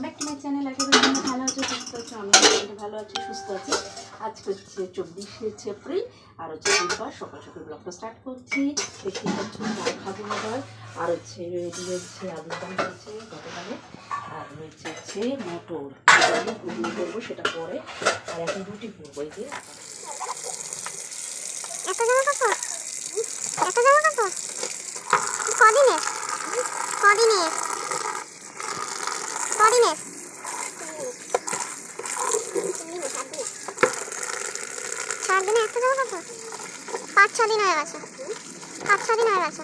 Welcome back to my channel তোমরা ভালো আছো, সুস্থ আছো আমি ভালো আছি, সুস্থ আছি। আজকে হচ্ছে চব্বিশে এপ্রিল, আর হচ্ছে বুধবার সকাল সকাল ব্লগটা স্টার্ট করছি। দেখতে পাচ্ছ চাল খাব হয় আর হচ্ছে রেডি হচ্ছে আলুর দাম হচ্ছে গতকালে, আর রয়েছে হচ্ছে মটর। আলু ঘুগনি করব, সেটা পরে। আর এখন রুটি করব, এই যে এত জামা কাপড় এত জামা কাপড় কদিনে? কদিনে? কদিনে চার দিনে একটা যাব কত? পাঁচ ছ দিন হয়ে গেছে। পাঁচ ছ দিন হয়ে গেছে।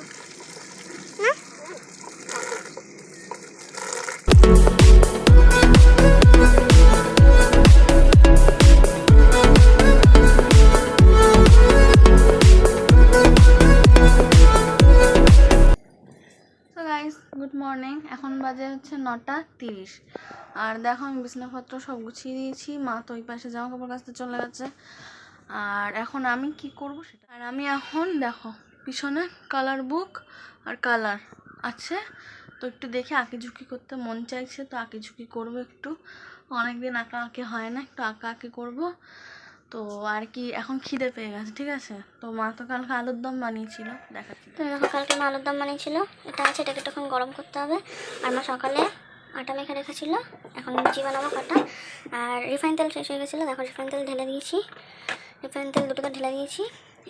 বাজে হচ্ছে নটা তিরিশ। আর দেখো আমি বিছানাপত্র সব গুছিয়ে দিয়েছি। মা তো ওই পাশে জামা কাপড় কাচতে চলে গেছে। আর এখন আমি কি করব সেটা? আর আমি এখন দেখো পিছনে কালার বুক আর কালার আছে। তো একটু দেখে আঁকি ঝুঁকি করতে মন চাইছে, তো আঁকি ঝুঁকি করব একটু। অনেকদিন আঁকা আঁকি হয় না, একটু আঁকা আঁকি করব। তো আর কি এখন খিদে পেয়ে গেছে ঠিক আছে? তো মা তো কালকে আলুর দম বানিয়েছিল দেখাচ্ছি। তো দেখো কালকে মা আলুর দম বানিয়েছিল এটা আছে এটাকে তখন গরম করতে হবে। আর মা সকালে আটা মেখে রেখেছিল এখন লুচি বানাবো কটা আর রিফাইন তেল শেষ হয়ে গেছিল দেখো রিফাইন তেল ঢেলে দিয়েছি। রিফাইন তেল দুটোকে ঢেলে দিয়েছি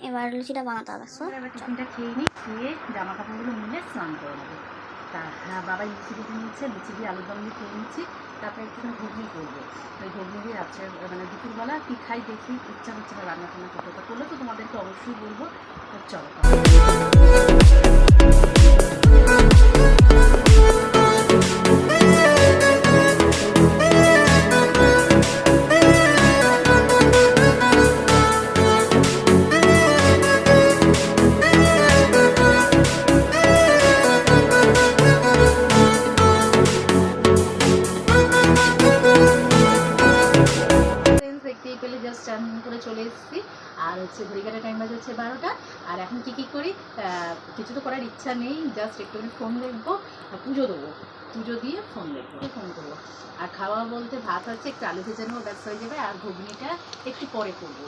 এবার লুচিটা বানাতে হবে সো এবার টিফিনটা খেয়ে নিই খেয়ে জামা কাপড়গুলো মিলে স্নান করে নেব। তা হ্যাঁ বাবা লুচি দিতে নিচ্ছে লুচি দিয়ে আলুর দম দিয়ে খেয়ে নিচ্ছি। তারপরে একটুখানি ঘুগনি করব। ওই ঘুগনি দিয়ে রাত্রে মানে দুপুরবেলা কী খাই দেখি, ইচ্ছা হচ্ছে না রান্না টান্না করতে করলে তো তোমাদেরকে অবশ্যই বলব, তো চলো হচ্ছে ঘড়িকাটা টাইম বাজে হচ্ছে বারোটা। আর এখন কি কি করি? কিছু তো করার ইচ্ছা নেই জাস্ট একটুখানি ফোন দেখব আর পুজো দেবো। পুজো দিয়ে ফোন দেখব ফোন করব। আর খাওয়া বলতে ভাত হচ্ছে, একটু আলু ভেজানো ব্যস্ত হয়ে যাবে। আর ঘুগনিটা একটু পরে করব।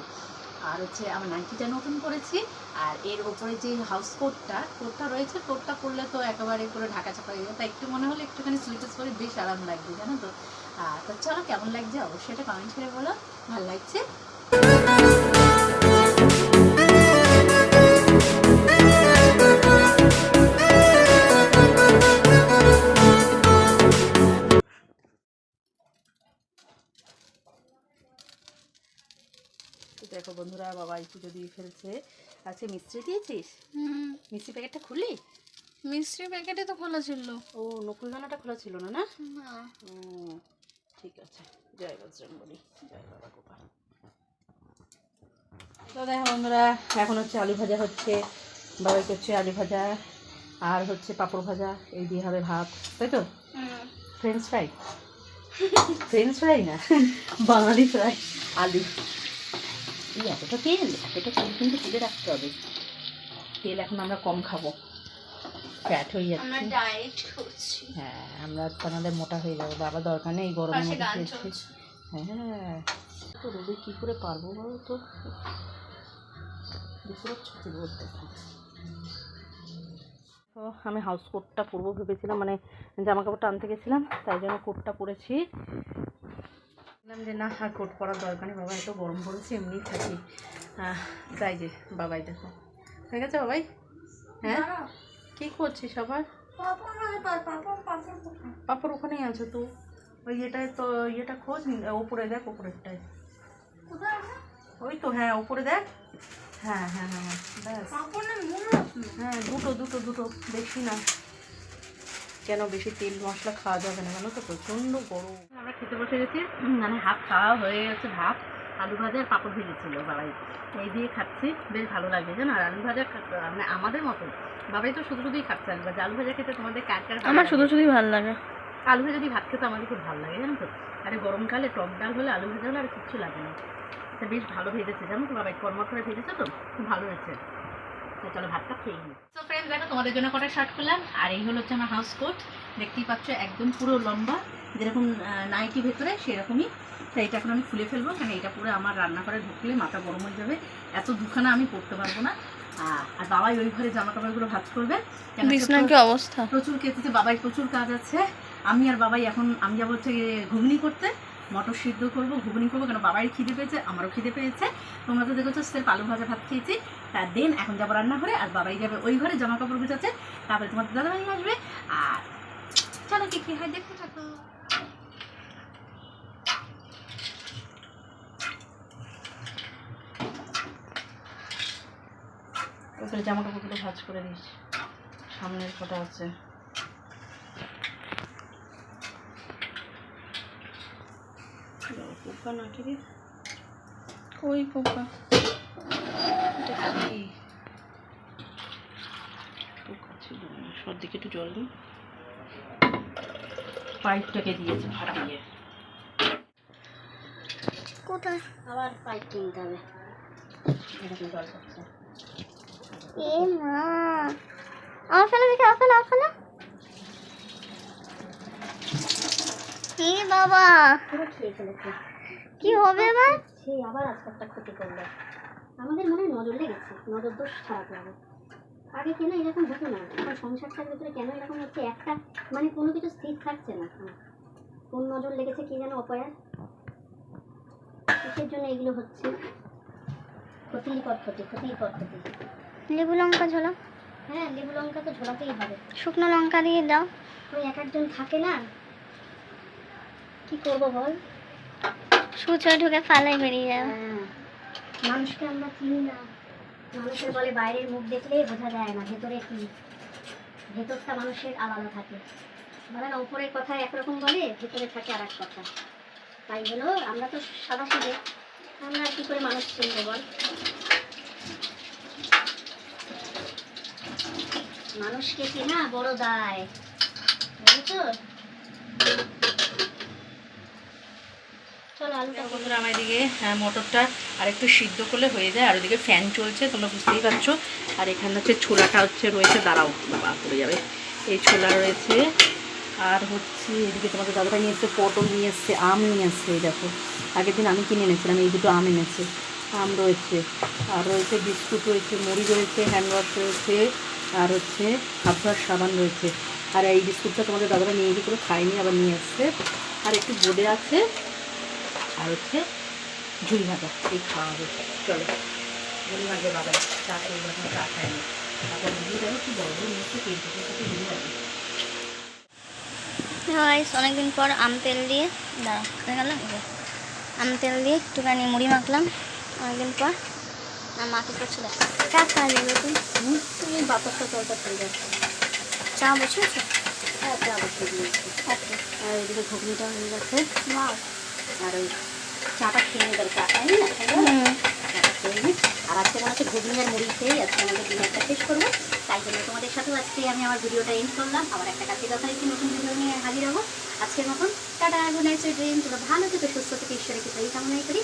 আর হচ্ছে আমার নাইটিটা নতুন করেছি, আর এর ওপরে যে হাউস কোটটা কোটটা রয়েছে কোটটা করলে তো একেবারে পুরো ঢাকা চাপা হয়ে যাবে। তাই একটু মনে হলো একটুখানি স্লিপেস করে বেশ আরাম লাগবে, জানো তো? আর তো চলো কেমন লাগছে অবশ্যই এটা কমেন্ট করে বলো। ভালো লাগছে? তো দেখো বন্ধুরা বাবা এই পুজো দিয়ে ফেলছে। আজকে মিস্ত্রি দিয়েছিস? মিষ্টি প্যাকেটটা খুললি? মিষ্টি প্যাকেটে তো খোলা ছিল। ও নকুল দানাটা খোলা ছিল না না? না। ও ঠিক আছে। জয় বজরঙ্গলি জয় বাবা গোপাল। তো দেখো বন্ধুরা এখন হচ্ছে আলু ভাজা হচ্ছে। বাবাই করছে আলু ভাজা আর হচ্ছে পাঁপড় ভাজা। এই দিয়ে হবে ভাত তাই তো? ফ্রেঞ্চ ফ্রাই ফ্রেঞ্চ ফ্রাই না? বাঙালি ফ্রাই আলু। এই এতটা তেল এতটা তেল কিন্তু তুলে রাখতে হবে। তেল এখন আমরা কম খাব। ফ্যাট হয়ে আমরা যাচ্ছে ডায়েট করছি। হ্যাঁ আমরা তো আমাদের মোটা হয়ে যাব। বাবা দরকার নেই গরমের মধ্যে হ্যাঁ। তো রোদে কী করে পারব বলো তো? দুপুরে ছুটি তো আমি হাউস কোটটা পরবো ভেবেছিলাম মানে জামা কাপড়টা আনতে গেছিলাম তাই জন্য কোটটা পরেছি। বললাম যে না আর কোট পরার দরকার নেই বাবা এত গরম পড়েছে এমনি থাকি। তাই যে বাবাই দেখো। হয়ে গেছে বাবাই? হ্যাঁ? কী করছিস সবার? পাপড় ওখানেই আছে তো। ওই ইয়েটায় তো ইয়েটা খোঁজ ওপরে দেখ ওপরেরটায়। ওই তো হ্যাঁ ওপরে দেখ। হ্যাঁ হ্যাঁ হ্যাঁ ব্যাস। হ্যাঁ দুটো দুটো দুটো বেশি না। কেন বেশি তেল মশলা খাওয়া যাবে না জানো তো? প্রচণ্ড গরম। আমরা খেতে বসে গেছি মানে হাফ খাওয়া হয়ে গেছে ভাত আলু ভাজা আর পাঁপড় ভেজেছিল বাবাই। এই দিয়ে খাচ্ছি বেশ ভালো লাগে জানো? আর আলু ভাজা মানে আমাদের মতো বাবাই তো শুধু শুধুই খাচ্ছে আলু ভাজা। আলু ভাজা খেতে তোমাদের কার কার আমার শুধু শুধুই ভালো লাগে। আলু ভাজা দিয়ে ভাত খেতে আমাদের খুব ভালো লাগে জানো তো? আরে গরমকালে টক ডাল হলে আলু ভাজা হলে আর কিচ্ছু লাগে না। তা বেশ ভালো ভেজেছে জানো তো বাবা কর্মর করে ভেজেছে তো? খুব ভালো হয়েছে। তো চলো ভাতটা খেয়ে নিই। তো ফ্রেন্ডস দেখো তোমাদের জন্য কটা শার্ট করলাম আর এই হলো হচ্ছে আমার হাউস কোট দেখতেই পাচ্ছ একদম পুরো লম্বা যেরকম নাইটি ভেতরে সেরকমই। তো এটা এখন আমি খুলে ফেলব কারণ এটা পুরো আমার রান্না করে ঢুকলে মাথা গরম হয়ে যাবে। এত দুখানা আমি পরতে পারব না। আর বাবাই ওই ঘরে জামা কাপড়গুলো ভাজ করবে। বিছনার কি অবস্থা? প্রচুর কেতেছে বাবাই প্রচুর কাজ আছে। আমি আর বাবাই এখন আমি যাব হচ্ছে ঘুগনি করতে। মটর সিদ্ধ করব, ঘুগনি করব, কেন বাবাই খিদে পেয়েছে, আমারও খিদে পেয়েছে। তোমরা তো দেখেছ সে পালু ভাজা ভাত খেয়েছি। তার দেন, এখন যাব রান্না ঘরে, আর বাবাই যাবে ওই ঘরে জামা কাপড় গুছাচ্ছে। তারপরে তোমার দাদাভাই আসবে। আর চলো, কি কি হয় দেখতে থাকো। জামা কাপড়গুলো ভাজ করে দিস সামনের কটা আছে। পোকা নাকি রে কই পোকা? এটা কি পোকা ছিল না। সর্দিকে একটু জল দিই। পাইপটাকে দিয়েছে ফাটিয়ে কোথায়? আবার পাইপ কিনতে হবে। এ মা। আমার ফেলে দেখে বাবা। কি হবে এবার? সেই আবার আজকে একটা ক্ষতি করল। আমাদের মনে হয় নজর লেগেছে নজর দোষ খারাপ লাগে। আগে কেন এরকম হতো না? এখন সংসারটার ভিতরে কেন এরকম হচ্ছে? একটা মানে কোনো কিছু স্থির থাকছে না। কোন নজর লেগেছে কি যেন অপয়ার কিসের জন্য এগুলো হচ্ছে? ক্ষতির পর ক্ষতি ক্ষতির পর ক্ষতি। লেবু লঙ্কা ঝোলা। হ্যাঁ লেবু লঙ্কা তো ঝোলাতেই হবে। শুকনো লঙ্কা দিয়ে দাও। ওই এক একজন থাকে না? কি করব বল? সুচো ঢুকে ফালাই বেরিয়ে যাবে হ্যাঁ, মানুষকে আমরা চিনি না। মানুষের বলে বাইরের মুখ দেখলেই বোঝা যায় না ভেতরে কি? ভেতরটা মানুষের আলাদা থাকে। বলে না উপরের কথা একরকম বলে ভেতরে থাকে আর এক কথা। তাই হলো আমরা তো সাদা সাদে আমরা কি করে মানুষ চিনবো বল? মানুষকে চেনা বড় দায় বুঝেছ চলো আলুটা দেখো বন্ধুরা আমার এদিকে হ্যাঁ, মটরটা আর একটু সিদ্ধ করলে হয়ে যায় আর ওদিকে ফ্যান চলছে তোমরা বুঝতেই পারছ। আর এখানে হচ্ছে ছোলাটা হচ্ছে রয়েছে দাঁড়াও বাবা পড়ে যাবে। এই ছোলা রয়েছে আর হচ্ছে এদিকে তোমাদের দাদাটা নিয়ে এসছে পটল নিয়ে এসছে আম নিয়ে এসছে এই দেখো। আগের দিন আমি কিনে এনেছিলাম এই দুটো আম এনেছে। আম রয়েছে আর রয়েছে বিস্কুট রয়েছে মুড়ি রয়েছে হ্যান্ড ওয়াশ রয়েছে আর হচ্ছে ধোয়ার সাবান রয়েছে। আর এই বিস্কুটটা তোমাদের দাদাটা নিয়ে গিয়ে করে খায়নি আবার নিয়ে এসছে। আর একটু বোঁদে আছে আর হচ্ছে ঝুল ভাজা এই খাওয়া হবে। চলো ঝুল ভাজা বাবা চা খেয়ে যখন চা খায়নি তারপর দিয়ে দেবো কি বড় বড় তিন থেকে সাথে ঝুল ভাজা? অনেকদিন পর আম তেল দিয়ে দাঁড়া হয়ে গেল? এই আম তেল দিয়ে একটুখানি মুড়ি মাখলাম। অনেকদিন পর আর মাকে করছে দেখ। চা খাওয়া যাবে তুমি তুমি বাতাসটা চলতে চলে যাচ্ছে চা বসেছো হ্যাঁ চা বসিয়ে দিয়েছি। ওকে আর এদিকে ঘুগনিটা হয়ে গেছে। ওয়াও আর ওই চাটা খেয়ে নিয়ে চা না? চাটা খেয়ে নিই আর আজকে মনে হচ্ছে ঘুগনি আর মুড়ি খেয়েই আজকে আমাদের ডিনারটা শেষ করব। তাই জন্য তোমাদের সাথেও আজকে আমি আমার ভিডিওটা এন্ড করলাম। আবার একটা কাছে কথা একটি নতুন ভিডিও নিয়ে হাজির হব। আজকের মতন টাটা গুড নাইট ড্রিম তোমরা ভালো থেকে সুস্থ থেকে ঈশ্বরের কিছু কামনাই করি।